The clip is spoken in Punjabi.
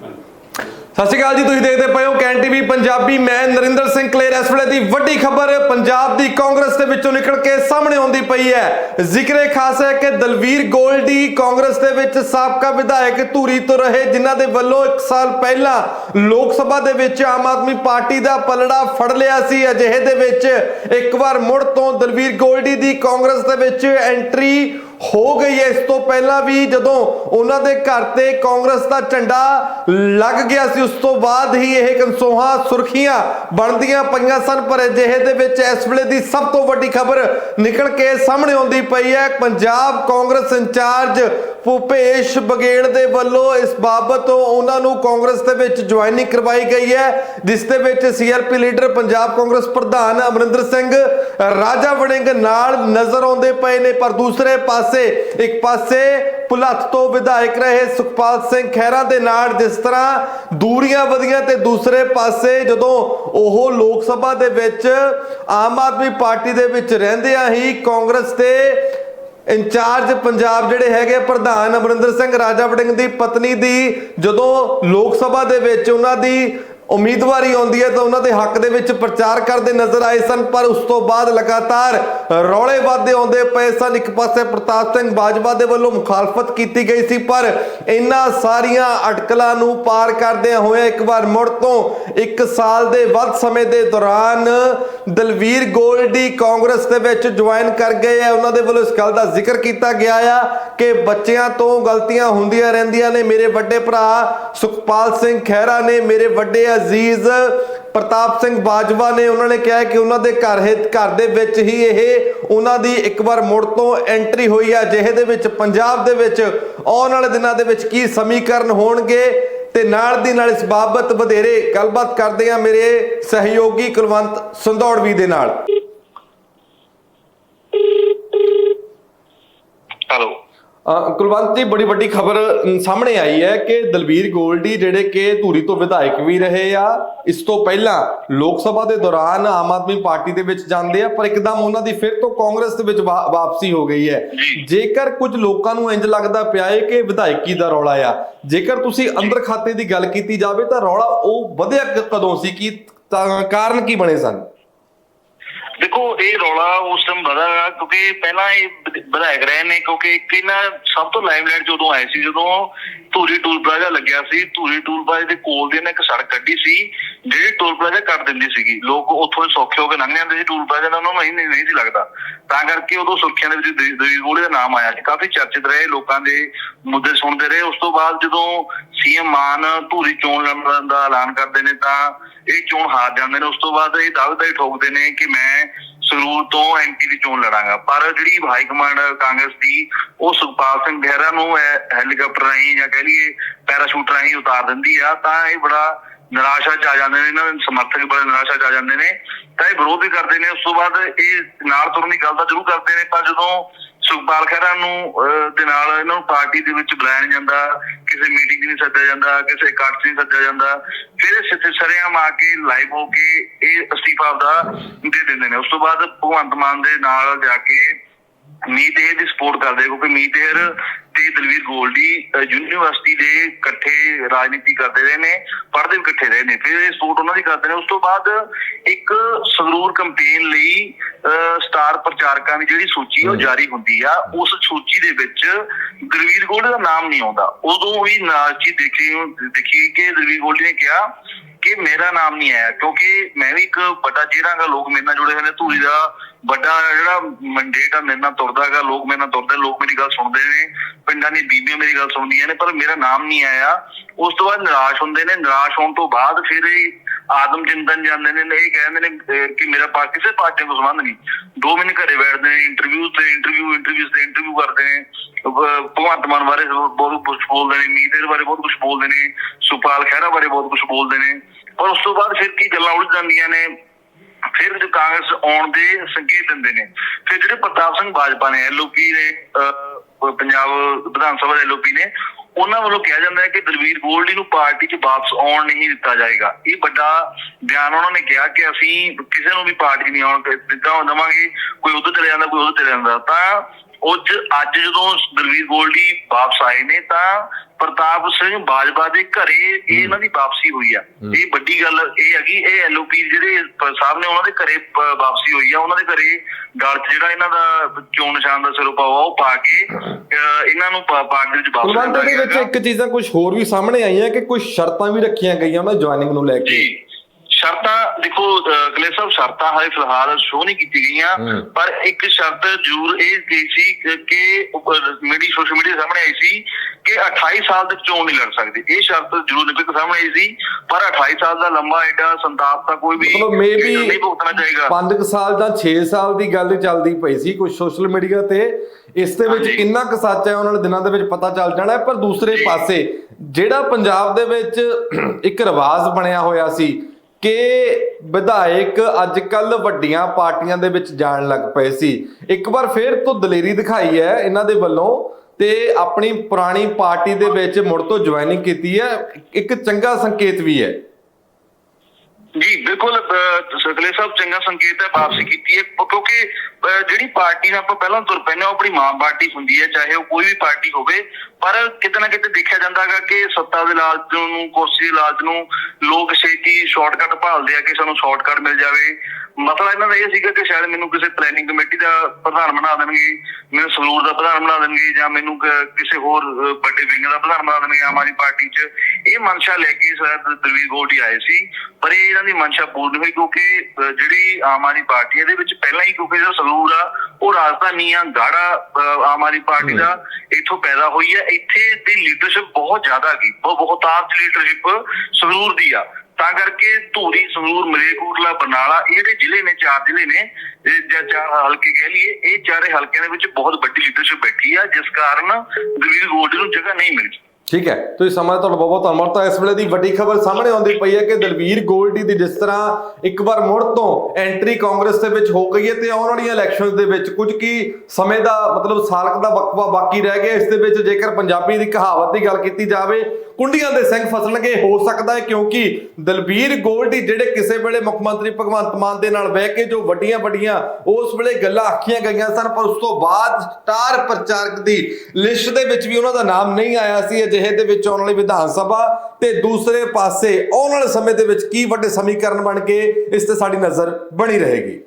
ਸਤਿ ਸ਼੍ਰੀ ਅਕਾਲ ਜੀ, ਤੁਸੀਂ ਦੇਖਦੇ ਪਏ ਹੋ ਕੈਨ ਟੀਵੀ ਪੰਜਾਬੀ। ਮੈਂ ਨਰਿੰਦਰ ਸਿੰਘ ਕਲੇਰ। ਇਸ ਵੇਲੇ ਦੀ ਵੱਡੀ ਖਬਰ ਪੰਜਾਬ ਦੀ ਕਾਂਗਰਸ ਦੇ ਵਿੱਚੋਂ ਨਿਕਲ ਕੇ ਸਾਹਮਣੇ ਆਉਂਦੀ ਪਈ ਹੈ। ਜ਼ਿਕਰੇ ਖਾਸ ਹੈ ਕਿ ਦਲਵੀਰ ਗੋਲਡੀ ਕਾਂਗਰਸ ਦੇ ਵਿੱਚ ਸਾਬਕਾ ਵਿਧਾਇਕ ਧੂਰੀ ਤੋਂ ਰਹੇ, ਜਿਨ੍ਹਾਂ ਦੇ ਵੱਲੋਂ 1 ਸਾਲ ਪਹਿਲਾਂ ਲੋਕ ਸਭਾ ਦੇ ਵਿੱਚ ਆਮ ਆਦਮੀ ਪਾਰਟੀ ਦਾ ਪਲੜਾ ਫੜ ਲਿਆ ਸੀ। ਅਜਿਹੇ ਦੇ ਵਿੱਚ ਇੱਕ ਵਾਰ ਮੁੜ ਤੋਂ ਦਲਵੀਰ ਗੋਲਡੀ ਦੀ ਕਾਂਗਰਸ ਦੇ ਵਿੱਚ ਐਂਟਰੀ ਹੋ ਗਈ ਹੈ। ਇਸ ਤੋਂ ਪਹਿਲਾਂ ਵੀ ਜਦੋਂ ਉਹਨਾਂ ਦੇ ਘਰ ਤੇ ਕਾਂਗਰਸ ਦਾ ਝੰਡਾ ਲੱਗ ਗਿਆ ਸੀ, ਉਸ ਤੋਂ ਬਾਅਦ ਹੀ ਇਹ ਕਨਸੋਹਾਂ ਸੁਰਖੀਆਂ ਬਣਦੀਆਂ ਪਈਆਂ ਸਨ। ਪਰ ਅਜਿਹੇ ਦੇ ਵਿੱਚ ਇਸ ਵੇਲੇ ਦੀ ਸਭ ਤੋਂ ਵੱਡੀ ਖਬਰ ਨਿਕਲ ਕੇ ਸਾਹਮਣੇ ਆਉਂਦੀ ਪਈ ਹੈ। ਪੰਜਾਬ ਕਾਂਗਰਸ ਇੰਚਾਰਜ ਭੁਪੇਸ਼ ਬਗੇਲ ਦੇ ਵੱਲੋਂ ਇਸ ਬਾਬਤ ਉਹਨਾਂ ਨੂੰ ਕਾਂਗਰਸ ਦੇ ਵਿੱਚ ਜੁਆਇਨਿੰਗ ਕਰਵਾਈ ਗਈ ਹੈ। ਜਿਸ ਦੇ ਵਿੱਚ ਸੀਆਰਪੀ ਲੀਡਰ ਪੰਜਾਬ ਕਾਂਗਰਸ ਪ੍ਰਧਾਨ ਅਮਰਿੰਦਰ ਸਿੰਘ, ਰਾਜਾ ਵੜਿੰਗ ਨਾਲ ਨਜ਼ਰ ਆਉਂਦੇ ਪਏ ਨੇ। ਪਰ ਦੂਸਰੇ ਪਾਸੇ ਇੱਕ ਪਾਸੇ ਭੁਲੱਥ ਤੋਂ ਵਿਧਾਇਕ ਰਹੇ ਸੁਖਪਾਲ ਸਿੰਘ ਖਹਿਰਾ ਦੇ ਨਾਲ, ਜਿਸ ਤਰ੍ਹਾਂ ਦੂਰੀਆਂ ਵਧੀਆਂ ਤੇ ਦੂਸਰੇ ਪਾਸੇ ਜਦੋਂ ਉਹ ਲੋਕ ਸਭਾ ਦੇ ਵਿੱਚ ਆਮ ਆਦਮੀ ਪਾਰਟੀ ਦੇ ਵਿੱਚ ਰਹਿੰਦਿਆਂ ਹੀ, ਕਾਂਗਰਸ ਤੇ ਇੰਚਾਰਜ ਪੰਜਾਬ ਜਿਹੜੇ ਹੈਗੇ ਪ੍ਰਧਾਨ ਅਮਰਿੰਦਰ ਸਿੰਘ ਰਾਜਾ ਵੜਿੰਗ ਦੀ ਪਤਨੀ ਦੀ, ਜਦੋਂ ਲੋਕ ਸਭਾ ਦੇ ਵਿੱਚ ਉਹਨਾਂ ਦੀ ਉਮੀਦਵਾਰੀ ਆਉਂਦੀ ਹੈ ਤਾਂ ਉਹਨਾਂ ਦੇ ਹੱਕ ਦੇ ਵਿੱਚ ਪ੍ਰਚਾਰ ਕਰਦੇ ਨਜ਼ਰ ਆਏ ਸਨ, ਪਰ ਉਸ ਤੋਂ ਬਾਅਦ ਲਗਾਤਾਰ ਰੌਲੇ ਵਾਦੇ ਆਉਂਦੇ ਪਏ ਸਨ। ਇੱਕ ਪਾਸੇ ਪ੍ਰਤਾਪ ਸਿੰਘ ਬਾਜਵਾ ਦੇ ਵੱਲੋਂ ਮੁਖਾਲਫਤ ਕੀਤੀ ਗਈ ਸੀ, ਪਰ ਇਹਨਾਂ ਸਾਰੀਆਂ ਅਟਕਲਾਂ ਨੂੰ ਪਾਰ ਕਰਦਿਆਂ ਹੋਏ ਇੱਕ ਵਾਰ ਮੁੜ ਤੋਂ ਇੱਕ ਸਾਲ ਦੇ ਵੱਧ ਸਮੇਂ ਦੇ ਦੌਰਾਨ ਦਲਵੀਰ ਗੋਲਡੀ ਕਾਂਗਰਸ ਦੇ ਵਿੱਚ ਜੁਆਇਨ ਕਰ ਗਏ ਆ। ਉਹਨਾਂ ਦੇ ਵੱਲੋਂ ਇਸ ਗੱਲ ਦਾ ਜ਼ਿਕਰ ਕੀਤਾ ਗਿਆ ਆ ਕਿ ਬੱਚਿਆਂ ਤੋਂ ਗਲਤੀਆਂ ਹੁੰਦੀਆਂ ਰਹਿੰਦੀਆਂ ਨੇ। ਮੇਰੇ ਵੱਡੇ ਭਰਾ ਸੁਖਪਾਲ ਸਿੰਘ ਖਹਿਰਾ ਨੇ ਮੇਰੇ ਵੱਡੇ ਅਜ਼ੀਜ਼ ਪ੍ਰਤਾਪ ਸਿੰਘ ਬਾਜਵਾ ਨੇ ਉਹਨਾਂ ਨੇ ਕਿਹਾ ਕਿ ਉਹਨਾਂ ਦੇ ਘਰ ਘਰ ਦੇ ਵਿੱਚ ਹੀ ਇਹ ਉਹਨਾਂ ਦੀ ਇੱਕ ਵਾਰ ਮੁੜ ਤੋਂ ਐਂਟਰੀ ਹੋਈ ਆ ਜਿਹੇ ਦੇ ਵਿੱਚ, ਪੰਜਾਬ ਦੇ ਵਿੱਚ ਆਉਣ ਵਾਲੇ ਦਿਨਾਂ ਦੇ ਵਿੱਚ ਕੀ ਸਮੀਕਰਨ ਹੋਣਗੇ ਤੇ ਨਾਲ ਦੀ ਨਾਲ ਇਸ ਬਾਬਤ ਵਧੇਰੇ ਗੱਲਬਾਤ ਕਰਦੇ ਆ ਮੇਰੇ ਸਹਿਯੋਗੀ ਕੁਲਵੰਤ ਸੰਧੌੜਵੀ ਦੇ ਨਾਲ। ਹੈਲੋ ਕੁਲਵੰਤ ਜੀ ਬੜੀ ਵੱਡੀ ਖਬਰ ਸਾਹਮਣੇ ਆਈ ਹੈ ਕਿ ਦਲਬੀਰ ਗੋਲਡੀ ਜਿਹੜੇ ਕਿ ਧੂਰੀ ਤੋਂ ਵਿਧਾਇਕ ਵੀ ਰਹੇ ਆ ਇਸ ਤੋਂ ਪਹਿਲਾਂ ਲੋਕ ਸਭਾ ਦੇ ਦੌਰਾਨ ਆਮ ਆਦਮੀ ਪਾਰਟੀ ਦੇ ਵਿੱਚ ਜਾਂਦੇ ਆ ਪਰ ਇੱਕਦਮ ਉਹਨਾਂ ਦੀ ਫਿਰ ਤੋਂ ਕਾਂਗਰਸ ਦੇ ਵਿੱਚ ਵਾਪਸੀ ਹੋ ਗਈ ਹੈ। ਜੇਕਰ ਕੁਝ ਲੋਕਾਂ ਨੂੰ ਇੰਜ ਲੱਗਦਾ ਪਿਆ ਹੈ ਕਿ ਵਿਧਾਇਕੀ ਦਾ ਰੌਲਾ ਆ ਜੇਕਰ ਤੁਸੀਂ ਅੰਦਰ ਖਾਤੇ ਦੀ ਗੱਲ ਕੀਤੀ ਜਾਵੇ ਤਾਂ ਰੌਲਾ ਉਹ ਵਧਿਆ ਕਦੋਂ ਸੀ? ਕੀ ਕਾਰਨ ਕੀ ਬਣੇ ਸਨ? ਦੇਖੋ, ਇਹ ਰੌਲਾ ਉਸ ਟਾਈਮ ਵਧਾਗਾ ਕਿਉਂਕਿ ਪਹਿਲਾਂ ਇਹ ਵਿਧਾਇਕ ਰਹੇ ਨੇ ਕਿਉਂਕਿ ਇੱਕ ਇਹਨਾਂ ਸਭ ਤੋਂ ਲਾਈਮਲਾਈਟ ਜਦੋਂ ਆਏ ਸੀ, ਜਦੋਂ ਧੂਰੀ ਟੂਲ ਪਲਾਜ਼ਾ ਲੱਗਿਆ ਸੀ, ਧੂਰੀ ਟੂਲ ਪਲਾਜ਼ਾ ਦੇ ਕੋਲ ਦੀ ਨੇ ਇੱਕ ਸੜਕ ਕੱਢੀ ਸੀ, ਜਿਹੜੀ ਟੂਲ ਪਲਾਜ਼ਾ ਕੱਟ ਦਿੰਦੀ ਸੀਗੀ। ਲੋਕ ਉੱਥੋਂ ਸੌਖੇ ਹੋ ਕੇ ਲੰਘ ਜਾਂਦੇ ਸੀ ਟੂਲ ਪਲਾਜ਼ਾ ਦਾ, ਉਹਨਾਂ ਨੂੰ ਨਹੀਂ ਨਹੀਂ ਸੀ ਲੱਗਦਾ। ਤਾਂ ਕਰਕੇ ਉਦੋਂ ਸੁਰੱਖਿਆ ਦੇ ਵਿੱਚ ਦਲੀ- ਦਾ ਨਾਮ ਆਇਆ ਸੀ। ਕਾਫੀ ਚਰਚਿਤ ਰਹੇ ਲੋਕਾਂ ਦੇ ਮੁੱਦੇ ਸੁਣਦੇ ਰਹੇ। ਉਸ ਤੋਂ ਬਾਅਦ ਜਦੋਂ ਸੀਐਮ ਮਾਨ ਧੂਰੀ ਚੋਣ ਲੜਨ ਦਾ ਐਲਾਨ ਕਰਦੇ ਨੇ ਤਾਂ ਇਹ ਚੋਣ ਹਾਰ ਜਾਂਦੇ ਨੇ, ਉਸ ਤੋਂ ਬਾਅਦ ਇਹ ਦਾਅਵੇਦਾਰੀ ਠੋਕਦੇ ਨੇ ਕਿ ਮੈਂ ਸਰੂਰ ਤੋਂ ਐਮਪੀ ਦੀ ਚੋਣ ਲੜਾਂਗਾ। ਪਰ ਜਿਹੜੀ ਹਾਈ ਕਮਾਂਡ ਕਾਂਗਰਸ ਦੀ, ਉਹ ਸੁਖਪਾਲ ਸਿੰਘ ਖਹਿਰਾ ਨੂੰ ਇਹ ਹੈਲੀਕਾਪਟਰ ਰਾਹੀਂ ਜਾਂ ਕਹਿ ਲਈਏ ਪੈਰਾਸ਼ੂਟ ਰਾਹੀਂ ਉਤਾਰ ਦਿੰਦੀ ਆ, ਤਾਂ ਇਹ ਬੜਾ ਨਿਰਾਸ਼ਾ ਚ ਆ ਜਾਂਦੇ ਨੇ, ਇਹਨਾਂ ਦੇ ਸਮਰਥਕ ਬੜੇ ਨਿਰਾਸ਼ਾ ਚ ਆ ਜਾਂਦੇ ਨੇ। ਤਾਂ ਇਹ ਵਿਰੋਧ ਵੀ ਕਰਦੇ ਨੇ, ਉਸ ਤੋਂ ਬਾਅਦ ਇਹ ਨਾਲ ਤੁਰਨ ਦੀ ਗੱਲ ਤਾਂ ਜ਼ਰੂਰ ਕਰਦੇ ਨੇ, ਪਰ ਜਦੋਂ ਸੁਖਪਾਲ ਖਹਿਰਾ ਨੂੰ ਦੇ ਨਾਲ ਇਹਨਾਂ ਨੂੰ ਪਾਰਟੀ ਦੇ ਵਿੱਚ ਬੁਲਾਇਆ ਜਾਂਦਾ, ਕਿਸੇ ਮੀਟਿੰਗ ਨਹੀਂ ਸੱਦਿਆ ਜਾਂਦਾ, ਕਿਸੇ ਇਕੱਠ 'ਚ ਨਹੀਂ ਸੱਦਿਆ ਜਾਂਦਾ। ਫਿਰ ਇਹ ਸਿੱਧੇ ਸਰੇਆਮ ਆ ਕੇ ਲਾਈਵ ਹੋ ਕੇ ਇਹ ਅਸਤੀਫਾ ਦਾ ਦੇ ਦਿੰਦੇ ਨੇ। ਉਸ ਤੋਂ ਬਾਅਦ ਭਗਵੰਤ ਮਾਨ ਦੇ ਨਾਲ ਜਾ ਕੇ ਮੀਤ ਇਹ ਦੀ ਸਪੋਰਟ ਕਰਦੇ ਕਿਉਂਕਿ ਮੀਤ ਇਹ ਤੇ ਦਲਵੀਰ ਗੋਲਡੀ ਯੂਨੀਵਰਸਿਟੀ ਦੇ ਇਕੱਠੇ ਰਾਜਨੀਤੀ ਕਰਦੇ ਰਹੇ ਨੇ ਪੜ੍ਹਦੇ ਵੀ ਇਕੱਠੇ ਰਹੇ ਨੇ। ਫਿਰ ਇਹ ਸਪੋਰਟ ਉਹਨਾਂ ਦੀ ਕਰਦੇ ਨੇ। ਉਸ ਤੋਂ ਬਾਅਦ ਇੱਕ ਸੰਗਰੂਰ ਕੰਪੇਨ ਲਈ ਸਟਾਰ ਪ੍ਰਚਾਰਕਾਂ ਦੀ ਜਿਹੜੀ ਸੂਚੀ ਉਹ ਜਾਰੀ ਹੁੰਦੀ ਆ। ਉਸ ਸੂਚੀ ਦੇ ਵਿੱਚ ਦਲਵੀਰ ਗੋਲਡੀ ਦਾ ਨਾਮ ਨਹੀਂ ਆਉਂਦਾ। ਉਦੋਂ ਹੀ ਨਾਚੀ ਦੇਖੀ ਦੇਖੀ ਕਿ ਦਲਵੀਰ ਗੋਲਡੀ ਨੇ ਕਿਹਾ ਕਿ ਮੇਰਾ ਨਾਮ ਨਹੀਂ ਆਇਆ, ਕਿਉਂਕਿ ਮੈਂ ਵੀ ਇੱਕ ਵੱਡਾ ਚਿਹਰਾ ਗਾ ਲੋਕ ਮੇਰੇ ਨਾਲ ਜੁੜੇ ਹੋਏ ਨੇ, ਧੂਰੀ ਦਾ ਵੱਡਾ ਜਿਹੜਾ ਮੰਡੇਟ ਆ ਮੇਰੇ ਨਾਲ ਤੁਰਦਾ ਗਾ ਲੋਕ ਮੇਰੇ ਨਾਲ ਤੁਰਦੇ ਲੋਕ ਮੇਰੀ ਗੱਲ ਸੁਣਦੇ ਨੇ, ਪਿੰਡਾਂ ਦੀ ਬੀਬੀਆਂ ਮੇਰੀ ਗੱਲ ਸੁਣਦੀਆਂ ਨੇ, ਪਰ ਮੇਰਾ ਨਾਮ ਨਹੀਂ ਆਇਆ। ਉਸ ਤੋਂ ਬਾਅਦ ਨਿਰਾਸ਼ ਹੁੰਦੇ ਨੇ, ਨਿਰਾਸ਼ ਹੋਣ ਤੋਂ ਬਾਅਦ ਫਿਰ ਆਦਮ ਚਿੰਤਨ ਜਾਂਦੇ ਨੇ ਇਹ ਕਹਿੰਦੇ ਨੇ ਕਿ ਮੇਰਾ ਪਾ ਕਿਸੇ ਪਾਰਟੀ ਨਾਲ ਸੰਬੰਧ ਨਹੀਂ। ਦੋ ਮਹੀਨੇ ਘਰੇ ਬੈਠਦੇ ਨੇ ਇੰਟਰਵਿਊ ਤੇ ਇੰਟਰਵਿਊ ਇੰਟਰਵਿਊਜ਼ ਤੇ ਇੰਟਰਵਿਊ ਕਰਦੇ ਨੇ। ਭਗਵੰਤ ਮਾਨ ਬਾਰੇ ਬਹੁਤ ਕੁਝ ਬੋਲਦੇ ਨੇ ਮੀਤ ਬਾਰੇ ਬਹੁਤ ਕੁਝ ਬੋਲਦੇ ਨੇ ਸੁਪਾਲ ਖਹਿਰਾ ਬਾਰੇ ਬਹੁਤ ਕੁਝ ਬੋਲਦੇ ਨੇ। ਪਰ ਉਸ ਤੋਂ ਬਾਅਦ ਫਿਰ ਕੀ ਗੱਲਾਂ ਉਲਝ ਜਾਂਦੀਆਂ ਨੇ? ਫਿਰ ਜੋ ਕਾਂਗਰਸ ਆਉਣ ਦੇ ਸੰਕੇਤ ਦਿੰਦੇ ਨੇ। ਫਿਰ ਜਿਹੜੇ ਪ੍ਰਤਾਪ ਸਿੰਘ ਬਾਜਪਾ ਨੇ ਐਲਓਪੀ ਨੇ ਅਹ, ਪੰਜਾਬ ਵਿਧਾਨ ਸਭਾ ਦੇ ਐਲਓਪੀ ਨੇ ਉਹਨਾਂ ਵੱਲੋਂ ਕਿਹਾ ਜਾਂਦਾ ਹੈ ਕਿ ਦਲਵੀਰ ਗੋਲਡੀ ਨੂੰ ਪਾਰਟੀ 'ਚ ਵਾਪਸ ਆਉਣ ਨਹੀਂ ਦਿੱਤਾ ਜਾਏਗਾ। ਇਹ ਵੱਡਾ ਬਿਆਨ ਉਹਨਾਂ ਨੇ ਕਿਹਾ ਕਿ ਅਸੀਂ ਕਿਸੇ ਨੂੰ ਵੀ ਪਾਰਟੀ ਨਹੀਂ ਆਉਣ ਦਿੱਤਾ ਦਵਾਂਗੇ। ਕੋਈ ਉਧਰ ਚਲੇ ਜਾਂਦਾ, ਕੋਈ ਉਧਰ ਚਲੇ ਜਾਂਦਾ। ਤਾਂ ਅੱਜ ਅੱਜ ਜਦੋਂ ਦਲਵੀਰ ਗੋਲਡੀ ਵਾਪਸ ਆਏ ਨੇ ਤਾਂ ਪ੍ਰਤਾਪ ਸਿੰਘ ਬਾਜਵਾ ਦੇ ਘਰੇ ਇਹ ਇਹਨਾਂ ਦੀ ਵਾਪਸੀ ਹੋਈ ਆ। ਇਹ ਵੱਡੀ ਗੱਲ ਇਹ ਹੈਗੀ ਇਹ ਐਲਓਪੀ ਜਿਹੜੇ ਸਾਹਿਬ ਨੇ ਉਹਨਾਂ ਦੇ ਘਰੇ ਵਾਪਸੀ ਹੋਈ ਆ ਉਹਨਾਂ ਦੇ ਘਰੇ ਗਲ ਜਿਹੜਾ ਇਹਨਾਂ ਦਾ ਚੋਣ ਨਿਸ਼ਾਨ ਦਾ ਸਿਰੋਪਾ ਉਹ ਪਾ ਕੇ ਇਹਨਾਂ ਨੂੰ ਪਾਰਟੀ ਵਿੱਚ ਵਾਪਸ ਲਿਆਂਦਾ ਦੇ ਵਿੱਚ। ਇੱਕ ਚੀਜ਼ਾਂ ਕੁਝ ਹੋਰ ਵੀ ਸਾਹਮਣੇ ਆਈਆਂ ਕਿ ਕੁਝ ਸ਼ਰਤਾਂ ਵੀ ਰੱਖੀਆਂ ਗਈਆਂ ਉਹਨਾਂ ਜੁਆਇਨਿੰਗ ਨੂੰ ਲੈ ਕੇ? ਸ਼ਰਤਾਂ ਦੇਖੋ ਅਗਲੇ ਸਾਹਿਬ ਸ਼ਰਤਾਂ ਹਾਲੇ ਫਿਲਹਾਲ ਸ਼ੋਅ ਨਹੀਂ ਕੀਤੀ ਗਈਆਂ। ਪਰ ਇੱਕ ਸ਼ਰਤ ਜ਼ਰੂਰ ਇਹ ਗਈ ਸੀ ਕਿ- ਮੀਡੀਆ ਸੋਸ਼ਲ ਮੀਡੀਆ ਸਾਹਮਣੇ ਆਈ ਸੀ ਕਿ 28 ਸਾਲ ਤੱਕ ਚੋਣ ਨਹੀਂ ਲੜ ਸਕਦੇ ਇਹ ਸ਼ਰਤ ਜ਼ਰੂਰ ਨਿਕਲ ਸਾਹਮਣੇ ਆਈ ਸੀ ਪਰ 28 ਸਾਲ ਦਾ ਲੰਬਾ ਐਡਾ ਸੰਤਾਪ ਤਾਂ ਕੋਈ ਵੀ ਮਤਲਬ ਮੇਬੀ ਨਹੀਂ ਭੁਗਤਣਾ ਚਾਹੀਦਾ 5 ਸਾਲ ਜਾਂ 6 ਸਾਲ ਦੀ ਗੱਲ ਚੱਲਦੀ ਪਈ ਸੀ ਕੁਝ ਸੋਸ਼ਲ ਮੀਡੀਆ ਤੇ ਇਸ ਦੇ ਵਿੱਚ। ਕਿੰਨਾ ਕੁ ਸੱਚ ਹੈ ਉਹਨਾਂ ਨੇ ਦਿਨਾਂ ਦੇ ਵਿੱਚ ਪਤਾ ਚੱਲ ਜਾਣਾ ਹੈ ਪਰ ਦੂਸਰੇ ਪਾਸੇ ਜਿਹੜਾ ਪੰਜਾਬ ਦੇ ਵਿੱਚ ਇੱਕ ਰਿਵਾਜ ਬਣਿਆ ਹੋਇਆ ਸੀ ਕਿ ਵਿਧਾਇਕ ਅੱਜ ਕੱਲ ਵੱਡੀਆਂ ਪਾਰਟੀਆਂ ਦੇ ਵਿੱਚ ਜਾਣ ਲੱਗ ਪਏ ਸੀ। ਇੱਕ ਵਾਰ ਫੇਰ ਤੋਂ ਦਲੇਰੀ ਦਿਖਾਈ ਹੈ ਇਹਨਾਂ ਦੇ ਵੱਲੋਂ ਤੇ ਆਪਣੀ ਪੁਰਾਣੀ ਪਾਰਟੀ ਦੇ ਵਿੱਚ ਮੁੜ ਤੋਂ ਜੁਆਇਨਿੰਗ ਕੀਤੀ ਹੈ। ਇੱਕ ਚੰਗਾ ਸੰਕੇਤ ਵੀ ਹੈ। ਜੀ ਬਿਲਕੁਲ ਅਹ, ਸਾਹਿਬ ਚੰਗਾ ਸੰਕੇਤ ਹੈ ਵਾਪਸੀ ਕੀਤੀ ਹੈ ਕਿਉਂਕਿ ਜਿਹੜੀ ਪਾਰਟੀ ਨਾਲ ਆਪਾਂ ਪਹਿਲਾਂ ਤੁਰ ਪੈਂਦੇ ਹਾਂ ਉਹ ਆਪਣੀ ਮਾਂ ਪਾਰਟੀ ਹੁੰਦੀ ਹੈ ਚਾਹੇ ਉਹ ਕੋਈ ਵੀ ਪਾਰਟੀ ਹੋਵੇ। ਪਰ ਕਿਤੇ ਨਾ ਕਿਤੇ ਦੇਖਿਆ ਜਾਂਦਾ ਹੈਗਾ ਕਿ ਸੱਤਾ ਦੇ ਲਾਲਚ ਨੂੰ ਕੁਰਸੀ ਲਾਲਚ ਨੂੰ ਲੋਕ ਛੇਤੀ ਸ਼ਾਰਟਕਟ ਭਾਲਦੇ ਆ ਕਿ ਸਾਨੂੰ ਸ਼ਾਰਟਕਟ ਮਿਲ ਜਾਵੇ। ਮਸਲਾ ਇਹਨਾਂ ਦਾ ਇਹ ਸੀਗਾ ਕਿ ਸ਼ਾਇਦ ਮੈਨੂੰ ਕਿਸੇ ਪਲੈਨਿੰਗ ਕਮੇਟੀ ਦਾ ਪ੍ਰਧਾਨ ਬਣਾ ਦੇਣਗੇ ਮੈਨੂੰ ਸਲੂਰ ਦਾ ਪ੍ਰਧਾਨ ਬਣਾ ਦੇਣਗੇ ਜਾਂ ਮੈਨੂੰ ਕਿਸੇ ਹੋਰ ਵੱਡੇ ਵਿੰਗ ਦਾ ਪ੍ਰਧਾਨ ਬਣਾ ਦੇਣਗੇ ਆਮ ਆਦਮੀ ਪਾਰਟੀ 'ਚ। ਇਹ ਮਨਸ਼ਾ ਲੈ ਕੇ ਸ਼ਾਇਦ ਦਲਵੀਰ ਗੋਲਡੀ ਆਏ ਸੀ ਪਰ ਇਹ ਇਹਨਾਂ ਦੀ ਮਨਸ਼ਾ ਪੂਰਨ ਹੋਈ ਕਿਉਂਕਿ ਅਹ, ਜਿਹੜੀ ਆਮ ਆਦਮੀ ਪਾਰਟੀ ਇਹਦੇ ਵਿੱਚ ਪਹਿਲਾਂ ਹੀ ਕਿਉਂਕਿ ਜਿਹੜਾ ਸਲੂਰ ਆ। ਉਹ ਰਾਜਧਾਨੀ ਆ ਗਾੜਾ ਆਮ ਆਦਮੀ ਪਾਰਟੀ ਦਾ ਇੱਥੋਂ ਪੈਦਾ ਹੋਈ ਹੈ ਇੱਥੇ ਦੀ ਲੀਡਰਸ਼ਿਪ ਬਹੁਤ ਜ਼ਿਆਦਾ ਗਈ ਬਹੁਤ ਬਹੁਤਾਤ ਲੀਡਰਸ਼ਿਪ ਸਲੂਰ ਦੀ ਆ। ਤਾਂ ਕਰਕੇ ਧੂਰੀ ਸੰਗਰੂਰ ਮਲੇਰਕੋਟਲਾ ਬਰਨਾਲਾ ਇਹ ਜਿਹੜੇ ਜ਼ਿਲ੍ਹੇ ਨੇ ਚਾਰ ਜ਼ਿਲ੍ਹੇ ਨੇ ਜਾਂ ਚਾਰ ਹਲਕੇ ਕਹਿ ਲਈਏ ਇਹ ਚਾਰੇ ਹਲਕਿਆਂ ਦੇ ਵਿੱਚ ਬਹੁਤ ਵੱਡੀ ਲੀਡਰਸ਼ਿਪ ਬੈਠੀ ਆ ਜਿਸ ਕਾਰਨ ਦਲਵੀਰ ਗੋਲਡੀ ਨੂੰ ਜਗ੍ਹਾ ਨਹੀਂ ਮਿਲੀ। ਠੀਕ ਹੈ, ਤੁਸੀਂ ਸਮਾਂ ਤੁਹਾਡਾ ਬਹੁਤ ਬਹੁਤ ਧੰਨਵਾਦ। ਤਾਂ ਇਸ ਵੇਲੇ ਦੀ ਵੱਡੀ ਖਬਰ ਸਾਹਮਣੇ ਆਉਂਦੀ ਪਈ ਹੈ ਕਿ ਦਲਵੀਰ ਗੋਲਡੀ ਦੀ ਜਿਸ ਤਰ੍ਹਾਂ ਇੱਕ ਵਾਰ ਮੁੜ ਤੋਂ ਐਂਟਰੀ ਕਾਂਗਰਸ ਦੇ ਵਿੱਚ ਹੋ ਗਈ ਹੈ ਤੇ ਆਉਣ ਵਾਲੀਆਂ ਇਲੈਕਸ਼ਨਸ ਦੇ ਵਿੱਚ ਕੁਝ ਕੀ ਸਮੇਂ ਦਾ ਮਤਲਬ ਸਾਲਕ ਦਾ ਵਕਵਾ ਬਾਕੀ ਰਹਿ ਗਿਆ। ਇਸ ਦੇ ਵਿੱਚ ਜੇਕਰ ਪੰਜਾਬੀ ਦੀ ਕਹਾਵਤ ਦੀ ਗੱਲ ਕੀਤੀ ਜਾਵੇ ਕੁੰਡੀਆਂ ਦੇ ਸਿੰਘ ਫਸਣਗੇ। ਹੋ ਸਕਦਾ ਹੈ ਕਿਉਂਕਿ ਦਲਬੀਰ ਗੋਲਡੀ ਜਿਹੜੇ ਕਿਸੇ ਵੇਲੇ ਮੁੱਖ ਮੰਤਰੀ ਭਗਵੰਤ ਮਾਨ ਦੇ ਨਾਲ ਬਹਿ ਕੇ ਜੋ ਵੱਡੀਆਂ ਵੱਡੀਆਂ ਉਸ ਵੇਲੇ ਗੱਲਾਂ ਆਖੀਆਂ ਗਈਆਂ ਸਨ, ਪਰ ਉਸ ਤੋਂ ਬਾਅਦ ਸਟਾਰ ਪ੍ਰਚਾਰਕ ਦੀ ਲਿਸਟ ਦੇ ਵਿੱਚ ਵੀ ਉਹਨਾਂ ਦਾ ਨਾਮ ਨਹੀਂ ਆਇਆ ਸੀ। ਅਜਿਹੇ ਦੇ ਵਿੱਚ ਆਉਣ ਵਾਲੀ ਵਿਧਾਨ ਸਭਾ ਤੇ ਦੂਸਰੇ ਪਾਸੇ ਆਉਣ ਵਾਲੇ ਸਮੇਂ ਦੇ ਵਿੱਚ ਕੀ ਵੱਡੇ ਸਮੀਕਰਨ ਬਣ ਕੇ ਇਸ ਤੇ ਸਾਡੀ ਨਜ਼ਰ ਬਣੀ ਰਹੇਗੀ।